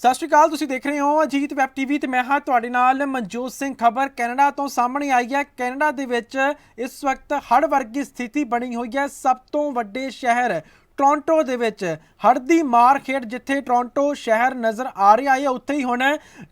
ਸਤਿ ਸ਼੍ਰੀ ਅਕਾਲ, ਤੁਸੀਂ ਦੇਖ ਰਹੇ ਹੋ ਅਜੀਤ ਵੈਬ ਟੀਵੀ ਤੇ ਮੈਂ ਹਾਂ ਤੁਹਾਡੇ ਨਾਲ ਮਨਜੋਤ ਸਿੰਘ ਖਬਰ। ਕੈਨੇਡਾ ਤੋਂ ਸਾਹਮਣੇ ਆਈ ਹੈ। ਕੈਨੇਡਾ ਦੇ ਵਿੱਚ ਇਸ ਵਕਤ ਹੜ੍ਹ ਵਰਗੀ ਸਥਿਤੀ ਬਣੀ ਹੋਈ ਹੈ। ਸਭ ਤੋਂ ਵੱਡੇ ਸ਼ਹਿਰ ਟੋਰਾਂਟੋ ਦੇ ਵਿੱਚ। ਹੜ੍ਹ ਦੀ ਮਾਰ ਖੇਡ ਜਿੱਥੇ ਟੋਰਾਂਟੋ ਸ਼ਹਿਰ ਨਜ਼ਰ ਆ ਰਿਹਾ ਹੈ, ਉੱਥੇ ਹੀ ਹੁਣ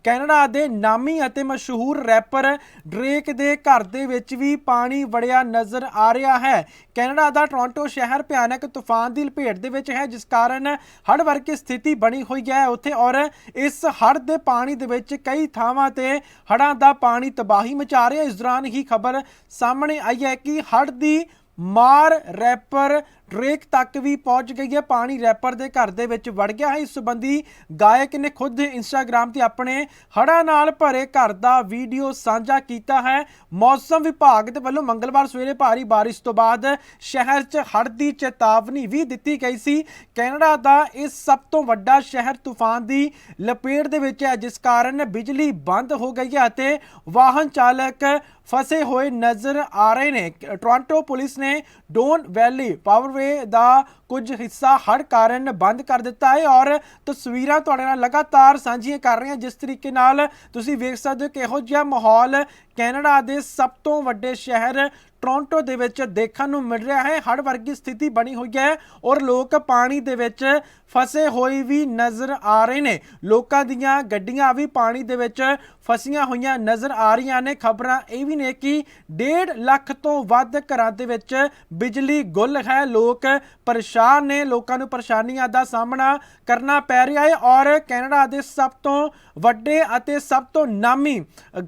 ਕੈਨੇਡਾ ਦੇ ਨਾਮੀ ਅਤੇ ਮਸ਼ਹੂਰ ਰੈਪਰ ਡਰੇਕ ਦੇ ਘਰ ਦੇ ਵਿੱਚ ਵੀ ਪਾਣੀ ਵੜਿਆ ਨਜ਼ਰ ਆ ਰਿਹਾ ਹੈ। ਕੈਨੇਡਾ ਦਾ ਟੋਰਾਂਟੋ ਸ਼ਹਿਰ ਭਿਆਨਕ ਤੂਫਾਨ ਦੀ ਲਪੇਟ ਦੇ ਵਿੱਚ ਹੈ, ਜਿਸ ਕਾਰਨ ਹੜ੍ਹ ਵਰਗੀ ਸਥਿਤੀ ਬਣੀ ਹੋਈ ਹੈ ਉੱਥੇ ਔਰ ਇਸ ਹੜ੍ਹ ਦੇ ਪਾਣੀ ਦੇ ਵਿੱਚ ਕਈ ਥਾਵਾਂ ਤੇ ਹੜ੍ਹਾਂ ਦਾ ਪਾਣੀ ਤਬਾਹੀ ਮਚਾ ਰਿਹਾ ਇਸ ਦੌਰਾਨ ਹੀ ਖਬਰ ਸਾਹਮਣੇ ਆਈ ਹੈ ਕਿ ਹੜ੍ਹ ਦੀ ਮਾਰ ਰੈਪਰ ਡਰੇਕ ਤੱਕ ਵੀ ਪਹੁੰਚ ਗਈ ਹੈ। ਪਾਣੀ ਰੈਪਰ ਦੇ ਘਰ ਦੇ ਵਿੱਚ ਵੜ ਗਿਆ ਹੈ। ਇਸ ਸੰਬੰਧੀ ਗਾਇਕ ਨੇ ਖੁਦ ਇੰਸਟਾਗ੍ਰam ਤੇ ਆਪਣੇ ਹੜ੍ਹਾਂ ਨਾਲ ਭਰੇ ਘਰ ਦਾ ਵੀਡੀਓ ਸਾਂਝਾ ਕੀਤਾ ਹੈ। ਮੌਸਮ ਵਿਭਾਗ ਦੇ ਵੱਲੋਂ ਮੰਗਲਵਾਰ ਸਵੇਰੇ ਭਾਰੀ ਬਾਰਿਸ਼ ਤੋਂ ਬਾਅਦ ਸ਼ਹਿਰ 'ਚ ਹੜ੍ਹ ਦੀ ਚੇਤਾਵਨੀ ਵੀ ਦਿੱਤੀ ਗਈ ਸੀ। ਕੈਨੇਡਾ ਦਾ ਇਹ ਸਭ ਤੋਂ ਵੱਡਾ ਸ਼ਹਿਰ ਤੂਫਾਨ ਦੀ ਲਪੇਟ ਦੇ ਵਿੱਚ ਹੈ, ਜਿਸ ਕਾਰਨ ਬਿਜਲੀ ਬੰਦ ਹੋ ਗਈ ਹੈ ਅਤੇ ਵਾਹਨ ਚਾਲਕ ਫਸੇ ਹੋਏ ਨਜ਼ਰ ਆ ਰਹੇ ਨੇ। ਟੋਰਾਂਟੋ ਪੁਲਿਸ ਨੇ ਡੋਨ ਵੈਲੀ ਪਾਵਰ ਪਾਵਰਵੇ ਦਾ ਕੁਝ ਹਿੱਸਾ ਹੜ੍ਹ ਕਾਰਨ ਬੰਦ ਕਰ ਦਿੱਤਾ ਹੈ ਔਰ ਤਸਵੀਰਾਂ ਤੁਹਾਡੇ ਨਾਲ ਲਗਾਤਾਰ ਸਾਂਝੀਆਂ ਕਰ ਰਹੇ ਹਾਂ ਜਿਸ ਤਰੀਕੇ ਨਾਲ ਤੁਸੀਂ ਵੇਖ ਸਕਦੇ ਹੋ ਕਿ ਇਹੋ ਜਿਹਾ ਮਾਹੌਲ ਕੈਨੇਡਾ ਦੇ ਸਭ ਤੋਂ ਵੱਡੇ ਸ਼ਹਿਰ ਟੋਰਾਂਟੋ ਦੇ ਵਿੱਚ ਦੇਖਣ ਨੂੰ ਮਿਲ ਰਿਹਾ ਹੈ। ਹੜ੍ਹ ਵਰਗੀ ਸਥਿਤੀ ਬਣੀ ਹੋਈ ਹੈ ਔਰ ਲੋਕ ਪਾਣੀ ਦੇ ਵਿੱਚ ਫਸੇ ਹੋਏ ਵੀ ਨਜ਼ਰ ਆ ਰਹੇ ਨੇ। ਲੋਕਾਂ ਦੀਆਂ ਗੱਡੀਆਂ ਵੀ ਪਾਣੀ ਦੇ ਵਿੱਚ ਫਸੀਆਂ ਹੋਈਆਂ ਨਜ਼ਰ ਆ ਰਹੀਆਂ ਨੇ। ਖਬਰਾਂ ਇਹ ਵੀ ਨੇ ਕਿ 1.5 ਲੱਖ ਤੋਂ ਵੱਧ ਘਰਾਂ ਦੇ ਵਿੱਚ ਬਿਜਲੀ ਗੁੱਲ ਹੈ। ਲੋਕ ਪਰੇਸ਼ਾਨ ਨੇ। ਲੋਕਾਂ ਨੂੰ ਪਰੇਸ਼ਾਨੀਆਂ ਦਾ ਸਾਹਮਣਾ ਕਰਨਾ ਪੈ ਰਿਹਾ ਹੈ ਔਰ ਕੈਨੇਡਾ ਦੇ ਸਭ ਤੋਂ ਵੱਡੇ ਅਤੇ ਸਭ ਤੋਂ ਨਾਮੀ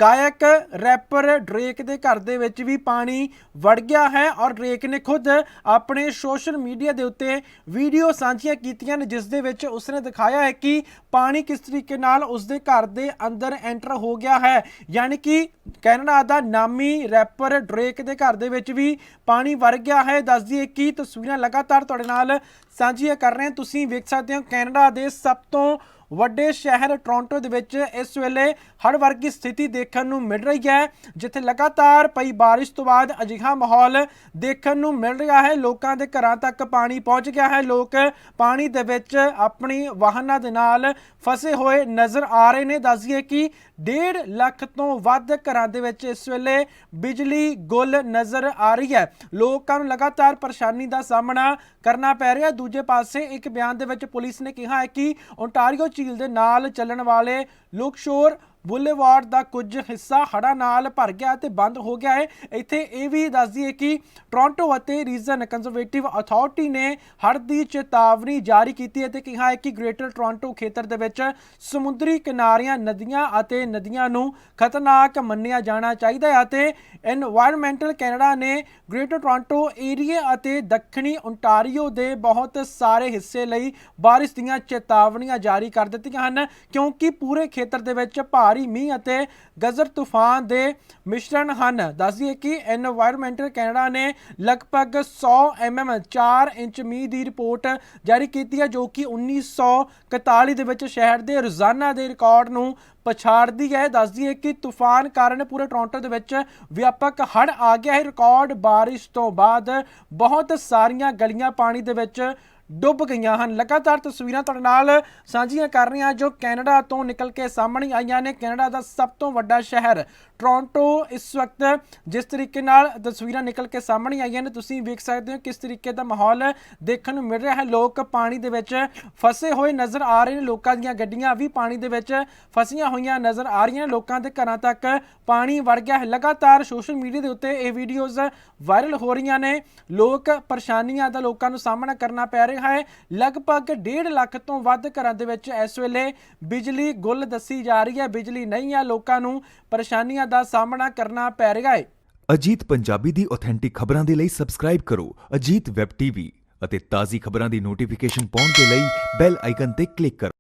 ਗਾਇਕ, ਰੈਪਰ ਡਰੇਕ ਦੇ ਘਰ ਦੇ ਵਿੱਚ ਵੀ ਪਾਣੀ ਵੜ ਗਿਆ ਹੈ ਔਰ ਡਰੇਕ ਨੇ ਖੁਦ ਆਪਣੇ ਸੋਸ਼ਲ ਮੀਡੀਆ ਦੇ ਉੱਤੇ ਵੀਡੀਓ ਸਾਂਝੀਆਂ ਕੀਤੀਆਂ ਨੇ, ਜਿਸ ਦੇ ਵਿੱਚ ਉਸਨੇ ਦਿਖਾਇਆ ਹੈ ਕਿ ਪਾਣੀ ਕਿਸ ਤਰੀਕੇ ਨਾਲ ਉਸਦੇ ਘਰ ਦੇ ਅੰਦਰ ਐਂਟਰ ਹੋ ਗਿਆ ਹੈ। ਯਾਨੀ ਕਿ ਕੈਨੇਡਾ ਦਾ ਨਾਮੀ ਰੈਪਰ ਡਰੇਕ ਦੇ ਘਰ ਦੇ ਵਿੱਚ ਵੀ ਪਾਣੀ ਵੜ ਗਿਆ ਹੈ। ਦੱਸ ਦਈਏ ਕਿ ਤਸਵੀਰਾਂ ਲਗਾਤਾਰ ਤੁਹਾਡੇ ਨਾਲ ਸਾਂਝੀਆਂ ਕਰ ਰਹੇ ਹਾਂ। ਤੁਸੀਂ ਵੇਖ ਸਕਦੇ ਹੋ ਕੈਨੇਡਾ ਦੇ ਸਭ ਤੋਂ ਵੱਡੇ ਸ਼ਹਿਰ ਟੋਰਾਂਟੋ ਦੇ ਵਿੱਚ ਇਸ ਵੇਲੇ ਹੜ੍ਹ ਵਰਗੀ ਸਥਿਤੀ ਦੇਖਣ ਨੂੰ ਮਿਲ ਰਹੀ ਹੈ, ਜਿੱਥੇ ਲਗਾਤਾਰ ਪਈ ਬਾਰਿਸ਼ ਤੋਂ ਬਾਅਦ ਅਜਿਹਾ ਮਾਹੌਲ ਦੇਖਣ ਨੂੰ ਮਿਲ ਰਿਹਾ ਹੈ। ਲੋਕਾਂ ਦੇ ਘਰਾਂ ਤੱਕ ਪਾਣੀ ਪਹੁੰਚ ਗਿਆ ਹੈ। ਲੋਕ ਪਾਣੀ ਦੇ ਵਿੱਚ ਆਪਣੀ ਵਾਹਨਾਂ ਦੇ ਨਾਲ ਫਸੇ ਹੋਏ ਨਜ਼ਰ ਆ ਰਹੇ ਨੇ। ਦੱਸਦੀਏ ਕਿ 1.5 ਲੱਖ ਤੋਂ ਵੱਧ ਘਰਾਂ ਦੇ ਵਿੱਚ ਇਸ ਵੇਲੇ ਬਿਜਲੀ ਗੁੱਲ ਨਜ਼ਰ ਆ ਰਹੀ ਹੈ। ਲੋਕਾਂ ਨੂੰ ਲਗਾਤਾਰ ਪਰੇਸ਼ਾਨੀ ਦਾ ਸਾਹਮਣਾ ਕਰਨਾ ਪੈ ਰਿਹਾ ਦੂਜੇ ਪਾਸੇ ਇੱਕ ਬਿਆਨ ਦੇ ਵਿੱਚ ਪੁਲਿਸ ਨੇ ਕਿਹਾ ਹੈ ਕਿ ਓਨਟਾਰੀਓ ਝੀਲ ਦੇ ਨਾਲ ਚੱਲਣ ਵਾਲੇ ਲੁਕਸ਼ੋਰ ਬੁੱਲੇਵਾਰਡ ਦਾ ਕੁਝ ਹਿੱਸਾ ਹੜਾ ਨਾਲ ਭਰ ਗਿਆ ਤੇ ਬੰਦ ਹੋ ਗਿਆ ਹੈ। ਇੱਥੇ ਇਹ ਵੀ ਦੱਸਦੀ ਹੈ ਕਿ ਟੋਰਾਂਟੋ ਅਤੇ ਰੀਜਨ ਕੰਜ਼ਰਵੇਟਿਵ ਅਥਾਰਟੀ ਨੇ ਹੜ ਦੀ ਚੇਤਾਵਨੀ ਜਾਰੀ ਕੀਤੀ ਹੈ ਤੇ ਕਿਹਾ ਹੈ ਕਿ ਗ੍ਰੇਟਰ ਟੋਰਾਂਟੋ ਖੇਤਰ ਦੇ ਵਿੱਚ ਸਮੁੰਦਰੀ ਕਿਨਾਰਿਆਂ, ਨਦੀਆਂ ਅਤੇ ਨਦੀਆਂ ਨੂੰ ਖਤਰਨਾਕ ਮੰਨਿਆ ਜਾਣਾ ਚਾਹੀਦਾ ਹੈ ਅਤੇ এনवायरमेंटਲ ਕੈਨੇਡਾ ਨੇ ਗ੍ਰੇਟਰ ਟੋਰਾਂਟੋ ਏਰੀਆ ਅਤੇ ਦੱਖਣੀ ਓਨਟਾਰੀਓ ਦੇ ਬਹੁਤ ਸਾਰੇ ਹਿੱਸੇ ਲਈ ਬਾਰਿਸ਼ ਦੀਆਂ ਚੇਤਾਵਨੀਆਂ ਜਾਰੀ ਕਰ ਦਿੱਤੀਆਂ ਹਨ ਕਿਉਂਕਿ ਪੂਰੇ ਖੇਤਰ ਦੇ ਵਿੱਚ ਭਾਰ ਭਾਰੀ ਮੀਂਹ ਅਤੇ ਗਜ਼ਰ ਤੂਫਾਨ ਦੇ ਮਿਸ਼ਰਣ ਹਨ। ਦੱਸਦੀਏ ਕਿ এনवायरमेंटਲ ਕੈਨੇਡਾ ਨੇ ਲਗਭਗ 100 ਐਮਐਮ 4 ਇੰਚ ਮੀਂਹ ਦੀ ਰਿਪੋਰਟ ਜਾਰੀ ਕੀਤੀ ਹੈ, ਜੋ ਕਿ 1941 ਦੇ ਵਿੱਚ ਸ਼ਹਿਰ ਦੇ ਰੋਜ਼ਾਨਾ ਦੇ ਰਿਕਾਰਡ ਨੂੰ ਪਛਾੜਦੀ ਹੈ। ਦੱਸਦੀ ਹੈ ਕਿ ਤੂਫਾਨ ਕਾਰਨ ਪੂਰੇ ਟੋਰਾਂਟੋ ਦੇ ਵਿੱਚ ਵਿਆਪਕ ਹੜ ਆ ਗਿਆ ਹੈ। ਰਿਕਾਰਡ ਬਾਰਿਸ਼ ਤੋਂ ਬਾਅਦ ਬਹੁਤ ਸਾਰੀਆਂ ਗਲੀਆਂ ਪਾਣੀ ਦੇ ਵਿੱਚ ਡੁੱਬ ਗਈਆਂ ਹਨ। ਲਗਾਤਾਰ ਤਸਵੀਰਾਂ ਤੁਹਾਡੇ ਨਾਲ ਸਾਂਝੀਆਂ ਕਰ ਰਹੀਆਂ ਜੋ ਕੈਨੇਡਾ ਤੋਂ ਨਿਕਲ ਕੇ ਸਾਹਮਣੇ ਆਈਆਂ ਨੇ। ਕੈਨੇਡਾ ਦਾ ਸਭ ਤੋਂ ਵੱਡਾ ਸ਼ਹਿਰ ਟੋਰਾਂਟੋ ਇਸ ਵਕਤ ਜਿਸ ਤਰੀਕੇ ਨਾਲ ਤਸਵੀਰਾਂ ਨਿਕਲ ਕੇ ਸਾਹਮਣੇ ਆਈਆਂ ਨੇ। ਤੁਸੀਂ ਵੇਖ ਸਕਦੇ ਹੋ ਕਿਸ ਤਰੀਕੇ ਦਾ ਮਾਹੌਲ ਦੇਖਣ ਨੂੰ ਮਿਲ ਰਿਹਾ ਹੈ। ਲੋਕ ਪਾਣੀ ਦੇ ਵਿੱਚ ਫਸੇ ਹੋਏ ਨਜ਼ਰ ਆ ਰਹੇ ਨੇ। ਲੋਕਾਂ ਦੀਆਂ ਗੱਡੀਆਂ ਵੀ ਪਾਣੀ ਦੇ ਵਿੱਚ ਫਸੀਆਂ ਹੋਈਆਂ ਨਜ਼ਰ ਆ ਰਹੀਆਂ ਨੇ। ਲੋਕਾਂ ਦੇ ਘਰਾਂ ਤੱਕ ਪਾਣੀ ਵੜ ਗਿਆ ਹੈ। ਲਗਾਤਾਰ ਸੋਸ਼ਲ ਮੀਡੀਆ ਦੇ ਉੱਤੇ ਇਹ ਵੀਡੀਓਜ਼ ਵਾਇਰਲ ਹੋ ਰਹੀਆਂ ਨੇ। ਲੋਕ ਪਰੇਸ਼ਾਨੀਆਂ ਦਾ ਲੋਕਾਂ ਨੂੰ ਸਾਹਮਣਾ ਕਰਨਾ ਪੈ ਰਿਹਾ ਹੈ। ਲਗਭਗ 1.5 ਲੱਖ ਤੋਂ ਵੱਧ ਘਰਾਂ ਦੇ ਵਿੱਚ ਇਸ ਵੇਲੇ ਬਿਜਲੀ ਗੁੱਲ ਦੱਸੀ ਜਾ ਰਹੀ ਹੈ। ਬਿਜਲੀ ਨਹੀਂ ਹੈ, ਲੋਕਾਂ ਨੂੰ ਪਰੇਸ਼ਾਨੀਆਂ ਦਾ ਸਾਹਮਣਾ ਕਰਨਾ ਪੈ ਰਿਹਾ ਹੈ। ਅਜੀਤ ਪੰਜਾਬੀ ਦੀ ਆਥੈਂਟਿਕ ਖਬਰਾਂ ਦੇ ਲਈ ਸਬਸਕ੍ਰਾਈਬ ਕਰੋ ਅਜੀਤ ਵੈਬ ਟੀਵੀ ਅਤੇ ਤਾਜ਼ੀ ਖਬਰਾਂ ਦੀ ਨੋਟੀਫਿਕੇਸ਼ਨ ਪਾਉਣ ਦੇ ਲਈ ਬੈਲ ਆਈਕਨ ਤੇ ਕਲਿੱਕ ਕਰੋ।